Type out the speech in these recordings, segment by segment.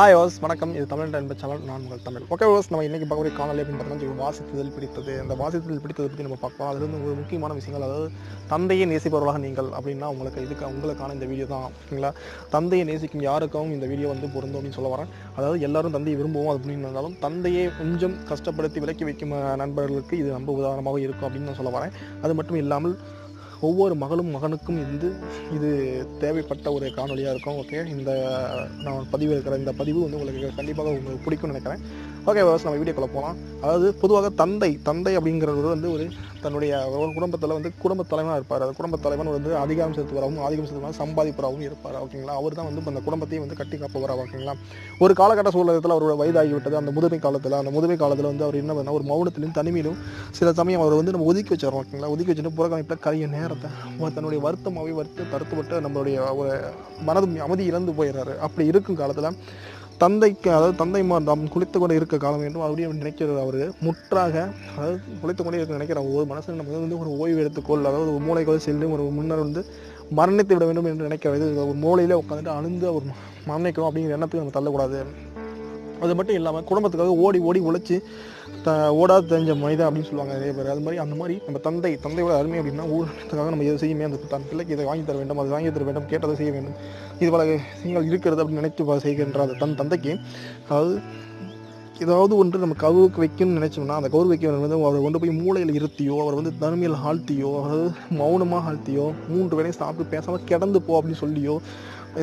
ஆய் வாஸ் வணக்கம். இது தமிழ் என்ப சேனல் நான் உங்கள் தமிழ். ஓகே வாஸ் நம்ம இன்னைக்கு பார்க்கக்கூடிய காணொலி அப்படின்னு பார்த்தோம்னா வாசித்ததில் பிடித்தது. அந்த வாசித்ததில் பிடித்தது பற்றி நம்ம பார்க்கலாம் அது வந்து ஒரு முக்கியமான விஷயங்கள் அதாவது தந்தையை நேசிப்பவர்களாக நீங்கள் அப்படின்னா உங்களுக்கு இதுக்கு உங்களுக்கான இந்த வீடியோ தான். ஓகேங்களா தந்தையை நேசிக்கும் யாருக்கும் இந்த வீடியோ வந்து பொருந்தும் அப்படின்னு சொல்ல வரேன். அதாவது எல்லாரும் தந்தையை விரும்புவோம் அப்படின்னு இருந்தாலும் தந்தையை கொஞ்சம் கஷ்டப்படுத்தி விலக்கி வைக்கும் நண்பர்களுக்கு இது ரொம்ப உதாரணமாக இருக்கும் அப்படின்னு நான் சொல்ல வரேன். அது மட்டும் இல்லாமல் ஒவ்வொரு மகளும் மகனுக்கும் வந்து இது தேவைப்பட்ட ஒரு காணொலியாக இருக்கும் ஓகே இந்த நான் பதிவு இருக்கிற இந்த பதிவு வந்து உங்களுக்கு கண்டிப்பாக உங்களுக்கு பிடிக்கும்னு நினைக்கிறேன். ஓகே நம்ம வீடியோக்குள்ளே போகலாம் அதாவது பொதுவாக தந்தை தந்தை அப்படிங்கிறது வந்து ஒரு தன்னுடைய ஒரு குடும்பத்தில் வந்து குடும்ப தலைவனாக இருப்பார். அந்த குடும்ப தலைவன் வந்து அதிகாரம் செலுத்துவராகவும் ஆதிக்கம் செலுத்துவராகவும் சம்பாதிப்பவராகவும் இருப்பார் ஓகேங்களா? அவர் தான் வந்து அந்த குடும்பத்தையும் வந்து கட்டி காப்பவரா ஓகேங்களா? ஒரு காலகட்ட சூழ்நிலத்தில் அவரோட வயதாகிவிட்டது. அந்த முதுமை காலத்தில் அந்த முதுமை காலத்தில் வந்து அவர் என்ன பண்ணால் ஒரு மௌனத்திலும் தனிமையிலும் சில சமயம் அவர் வந்து நம்ம ஒதுக்கி வச்சிடறோம் ஓகேங்களா? ஒதுக்கி வச்சுட்டு புறக்கணிப்பில் கரைய நேரத்தை அவர் தன்னுடைய வருத்தமாகவே வருத்த தருத்துப்பட்டு நம்மளுடைய ஒரு மனது அமைதி இழந்து போயிடுறாரு. அப்படி இருக்கும் காலத்தில் தந்தைக்கு அதாவது தந்தை தம் குளித்து கொண்டு இருக்க காலம் வேண்டும் அப்படியே நினைக்கிறது அவர் முற்றாக அதாவது குளித்து கொண்டே இருக்க நினைக்கிற ஒரு மனசு நம்ம வந்து ஒரு ஓய்வு எடுத்துக்கொள் அதாவது ஒரு மூளைக்குள் சென்று ஒரு முன்னர் வந்து மரணித்து விட வேண்டும் என்று நினைக்கிறது ஒரு மூளையிலே உட்காந்துட்டு அழுந்து அவர் மரணிக்கணும் அப்படிங்கிற எண்ணத்துக்கு நம்ம தள்ளக்கூடாது. அது மட்டும் இல்லாமல் குடும்பத்துக்காக ஓடி ஓடி உழைச்சி த ஓடாது தெரிஞ்ச மனிதன் அப்படின்னு சொல்லுவாங்க நிறைய பேர். அது மாதிரி அந்த மாதிரி நம்ம தந்தை தந்தையோட அருமை அப்படின்னா ஊழலுக்காக நம்ம எது செய்யுமே அந்த தன் பிள்ளைக்கு இதை வாங்கி தர வேண்டும் அது வாங்கி தர வேண்டும் கேட்டதை செய்ய வேண்டும். இது பல நீங்கள் இருக்கிறது அப்படின்னு நினைத்து செய்கின்ற அந்த தன் தந்தைக்கு அதாவது ஏதாவது ஒன்று நம்ம கவுவுக்கு வைக்கணும்னு நினைச்சோம்னா அந்த கவுரு வைக்க வந்து அவரை கொண்டு போய் மூளையில் இருத்தியோ அவர் வந்து தனிமையில் ஆழ்த்தியோ அதாவது மௌனமாக ஆழ்த்தியோ மூன்று வேலையும் சாப்பிட்டு பேசாமல் கிடந்து போ அப்படின்னு சொல்லியோ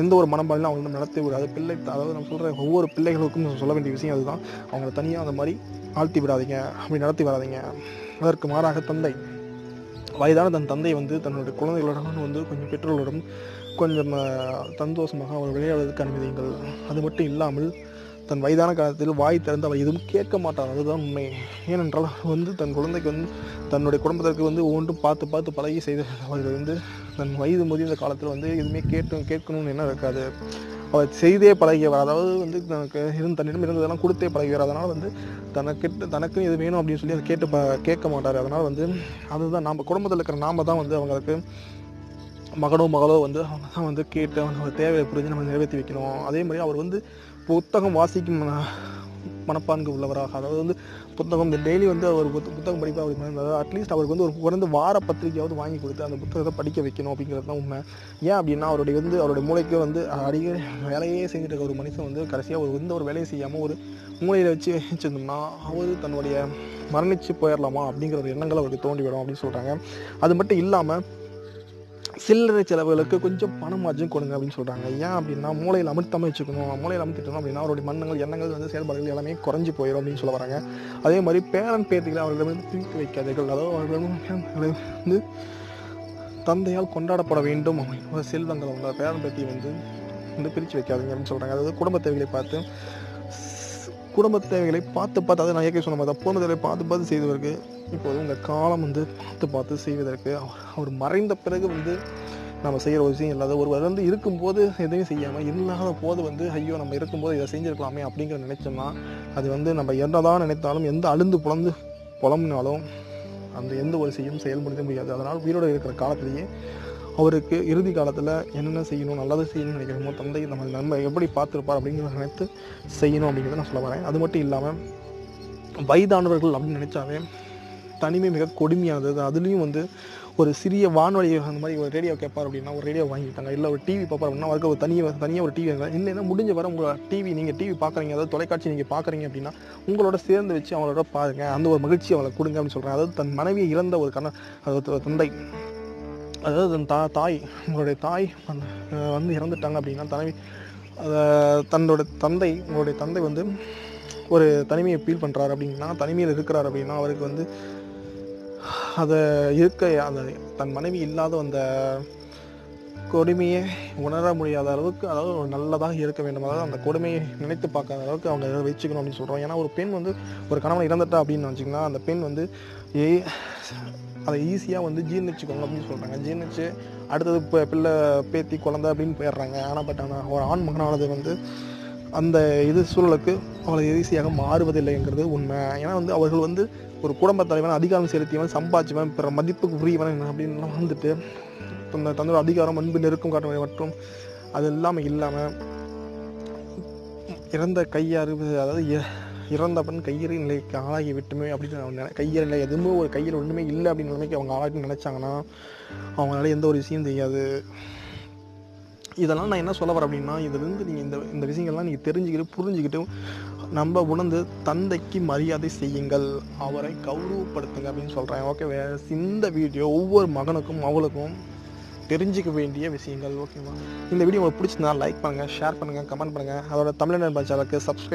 எந்த ஒரு மனப்பாலையும் அவங்க வந்து நடத்தி விடாது. பிள்ளை அதாவது நம்ம சொல்கிற ஒவ்வொரு பிள்ளைகளுக்கும் சொல்ல வேண்டிய விஷயம் அதுதான். அவங்கள தனியாக அந்த மாதிரி ஆழ்த்தி விடாதீங்க அப்படி நடத்தி விடாதீங்க அதற்கு மாறாக தந்தை. வயதான தன் தந்தை வந்து தன்னுடைய குழந்தைகளுடன் வந்து கொஞ்சம் பெற்றோர்களுடன் கொஞ்சம் சந்தோஷமாக அவர் விளையாடுவதற்கு அனுமதியுங்கள் அது மட்டும் இல்லாமல் தன் வயதான காலத்தில் வாய் திறந்து அவர் எதுவும் கேட்க மாட்டார் அதுதான் உண்மை. ஏனென்றால் அவர் வந்து தன் குழந்தைக்கு வந்து தன்னுடைய குடும்பத்திற்கு வந்து ஒவ்வொன்றும் பார்த்து பார்த்து பழகி செய்த அவர் வந்து தன் வயது முதிர்ந்த காலத்தில் வந்து எதுவுமே கேட்டும் கேட்கணும்னு என்ன இருக்காது. அவர் செய்தே பழகியவர் அதாவது வந்து தனக்கு இருந்த தன்னிடம் இருந்ததெல்லாம் கொடுத்தே பழகியவர் அதனால் வந்து தனக்கு தனக்குன்னு இது வேணும் அப்படின்னு சொல்லி அதை கேட்டு ப கேட்க மாட்டார். அதனால் வந்து அதுதான் நம்ம குடும்பத்தில் இருக்கிற நாம தான் வந்து அவங்களுக்கு மகனோ மகளோ வந்து அவங்க தான் வந்து கேட்டு அவங்க தேவையை புரிஞ்சு நம்ம நிறைவேற்றி வைக்கணும். அதே மாதிரி அவர் வந்து புத்தகம் வாசிக்கும் மனப்பான்கு உள்ளவராக. அதாவது வந்து புத்தகம் டெய்லி வந்து அவர் புத்த- புத்தகம் படிப்பா அப்படி அட்லீஸ்ட் அவருக்கு வந்து ஒரு குறைந்த வார பத்திரிக்கையாவது வாங்கி கொடுத்து அந்த புத்தகத்தை படிக்க வைக்கணும் அப்படிங்கிறது தான் உண்மை. ஏன் அப்படின்னா அவருடைய வந்து அவருடைய மூளைக்கு வந்து அடிக்கடி வேலையே செஞ்சுட்டு இருக்க ஒரு மனுஷன் வந்து கடைசியாக ஒரு எந்த ஒரு வேலையும் செய்யாமல் ஒரு மூளையில் வச்சு வச்சுருந்தோம்னா அவர் தன்னுடைய மரணித்து போயிடலாமா அப்படிங்கிற ஒரு எண்ணங்கள் அவருக்கு தோண்டிவிடும் அப்படின்னு சொல்கிறாங்க அது மட்டும் இல்லாமல் சில்லறை செலவுகளுக்கு கொஞ்சம் பணம் பணமாச்சும் கொடுங்க அப்படின்னு சொல்கிறாங்க ஏன் அப்படின்னா மூளையில் அமிர்த்தமாக வச்சுக்கணும். மூளையில் அமுத்திட்டோம் அப்படின்னா அவருடைய மன்னங்கள் எண்ணங்கள் வந்து செயல்பாடுகள் எல்லாமே குறைஞ்சி போயிடும் அப்படின்னு சொல்ல வராங்க. அதே மாதிரி பேரன் பேத்திகளை அவர்களிடம் திருப்பி வைக்காதீர்கள். அதாவது அவர்களிடம் வந்து தந்தையால் கொண்டாடப்பட வேண்டும். அப்படின்னு செல்வங்கள் உள்ள பேரன் பேத்தியை வந்து வந்து பிரித்து வைக்காதீங்க அப்படின்னு சொல்கிறாங்க அதாவது குடும்ப தேவைகளை பார்த்து குடும்ப தேவைகளை பார்த்து பார்த்து அதை நான் ஏற்கனவே சொன்ன மாதிரி தான் போன தேவை பார்த்து பார்த்து செய்வதற்கு இப்போது உங்கள் காலம் வந்து பார்த்து பார்த்து செய்வதற்கு அவர் அவர் மறைந்த பிறகு வந்து நம்ம செய்கிற ஒரு விஷயம் இல்லாத ஒருவர் வந்து இருக்கும்போது எதையும் செய்யாமல் இல்லாத போது வந்து ஐயோ நம்ம இருக்கும்போது இதை செஞ்சுருக்கலாமே அப்படிங்கிற நினைச்சோம்னா அது வந்து நம்ம என்னதான் நினைத்தாலும் எந்த அழுந்து புலந்து புலம்புனாலும் அந்த எந்த ஒரு செய்யும் செயல்படுத்த முடியாது. அதனால் உயிரோடு இருக்கிற காலத்திலேயே அவருக்கு இறுதி காலத்தில் என்னென்ன செய்யணும் நல்லது செய்யணும்னு நினைக்கிறோமோ தந்தை இந்த மாதிரி நம்ம எப்படி பார்த்துருப்பார் அப்படிங்கிறத நினைத்து செய்யணும் அப்படிங்கிறத நான் சொல்ல வரேன். அது மட்டும் இல்லாமல் வயதானவர்கள் அப்படின்னு நினச்சாவே தனிமை மிக கொடுமையானது. அதுலேயும் வந்து ஒரு சிறிய வானொலி அந்த மாதிரி ஒரு ரேடியோ கேட்பார் அப்படின்னா ஒரு ரேடியோ வாங்கிட்டாங்க. இல்லை ஒரு டிவி பார்ப்பார் அப்படின்னா அவருக்கு ஒரு தனியாக தனியாக ஒரு டிவி இல்லைன்னா முடிஞ்ச வரை உங்களோட டிவி நீங்கள் டிவி பார்க்குறீங்க அதாவது தொலைக்காட்சி நீங்கள் பார்க்குறீங்க அப்படின்னா உங்களோட சேர்ந்து வச்சு அவங்களோட பாருங்கள் அந்த ஒரு மகிழ்ச்சி அவளை கொடுங்க அப்படின்னு சொல்கிறேன் அதாவது தன் மனைவியை இழந்த ஒரு கண தந்தை. அதாவது தன் தா தாய் உங்களுடைய தாய் வந்து வந்து இறந்துட்டாங்க அப்படின்னா தலைவி அதை தன்னோட தந்தை உங்களுடைய தந்தை வந்து ஒரு தனிமையை ஃபீல் பண்ணுறாரு அப்படின்னா தனிமையில் இருக்கிறார் அப்படின்னா அவருக்கு வந்து அதை இருக்க அந்த தன் மனைவி இல்லாத அந்த கொடுமையை உணர முடியாத அளவுக்கு அதாவது ஒரு நல்லதாக இருக்க வேண்டும். அதாவது அந்த கொடுமையை நினைத்து பார்க்காத அளவுக்கு அவங்க வச்சுக்கணும் அப்படின்னு சொல்கிறோம் ஏன்னா ஒரு பெண் வந்து ஒரு கணவன் இறந்துட்டா அப்படின்னு வச்சிங்கன்னா அந்த பெண் வந்து ஏ அதை ஈஸியாக வந்து ஜீர்ணிச்சுக்கோங்க அப்படின்னு சொல்கிறாங்க ஜீர்ணிச்சு அடுத்தது இப்போ பிள்ளை பேத்தி குழந்தை அப்படின்னு போயிடுறாங்க. ஆனால் பட் ஆனால் ஒரு ஆண் மகனானது வந்து அந்த இது சூழலுக்கு அவளை ஈஸியாக மாறுவதில்லைங்கிறது உண்மை. ஏன்னா வந்து அவர்கள் வந்து ஒரு குடும்ப தலைவன் அதிகாரம் செலுத்தியவன் சம்பாதிச்சவன் பிற மதிப்புக்கு உரியவன் அப்படின்லாம் வந்துட்டு தந்த தன்னோட அதிகாரம் அன்பு நெருக்கம் காட்டுவதை மற்றும் அது இல்லாமல் இல்லாமல் இறந்த கையாறு அதாவது இறந்த பெண் கையறி நிலைக்கு ஆளாகி விட்டுமே அப்படின்னு அவங்க நினை கையறி நிலை எதுவுமே ஒரு கையில் ஒன்றுமே இல்லை அப்படின்னு நிலைமைக்கு அவங்க ஆளாகி நினச்சாங்கன்னா அவங்களால எந்த ஒரு விஷயம் தெரியாது. இதெல்லாம் நான் என்ன சொல்ல வரேன் அப்படின்னா இதுலேருந்து நீங்கள் இந்த இந்த விஷயங்கள்லாம் நீங்கள் தெரிஞ்சுக்கிட்டு புரிஞ்சுக்கிட்டு நம்ம உணர்ந்து தந்தைக்கு மரியாதை செய்யுங்கள். அவரை கௌரவப்படுத்துங்க அப்படின்னு சொல்கிறேன் ஓகே இந்த வீடியோ ஒவ்வொரு மகனுக்கும் அவளுக்கும் தெரிஞ்சுக்க வேண்டிய விஷயங்கள் ஓகேவா இந்த வீடியோ உங்களுக்கு பிடிச்சிருந்தா லைக் பண்ணுங்கள் ஷேர் பண்ணுங்கள் கமெண்ட் பண்ணுங்கள் அதோட தமிழ் நண்பர் சேனலுக்கு சப்ஸ்கிரைப்